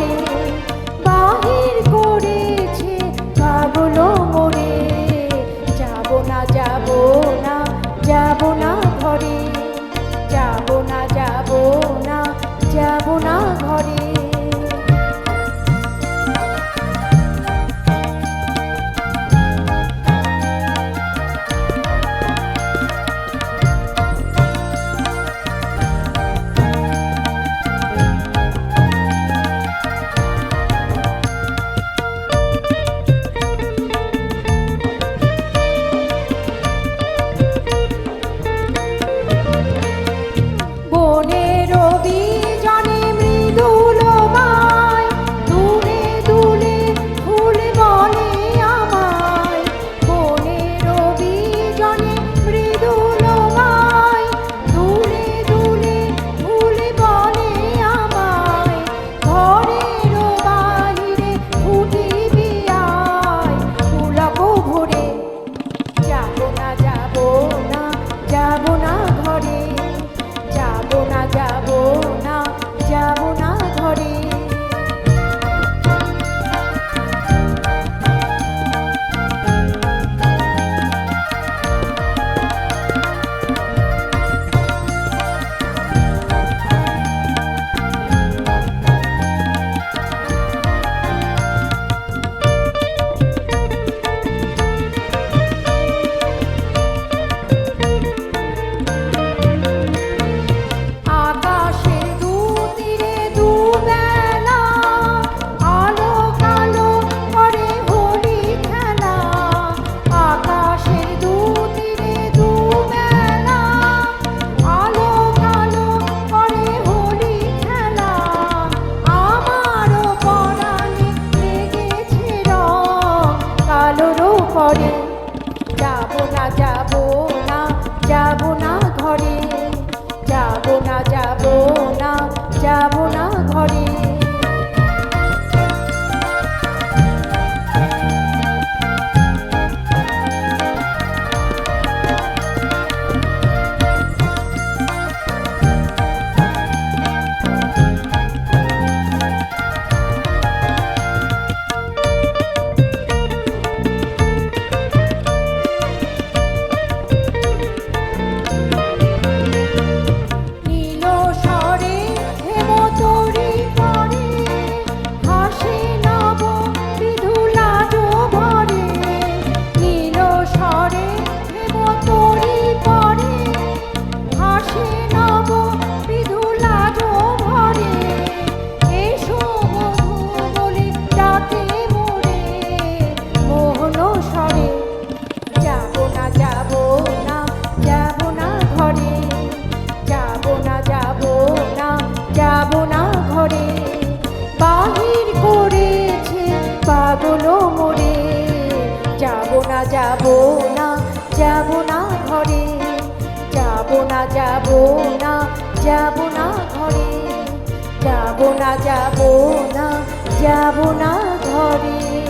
Thank you. যাব না যাব না ঘরে। যাব না যাব না যাব না ঘরে।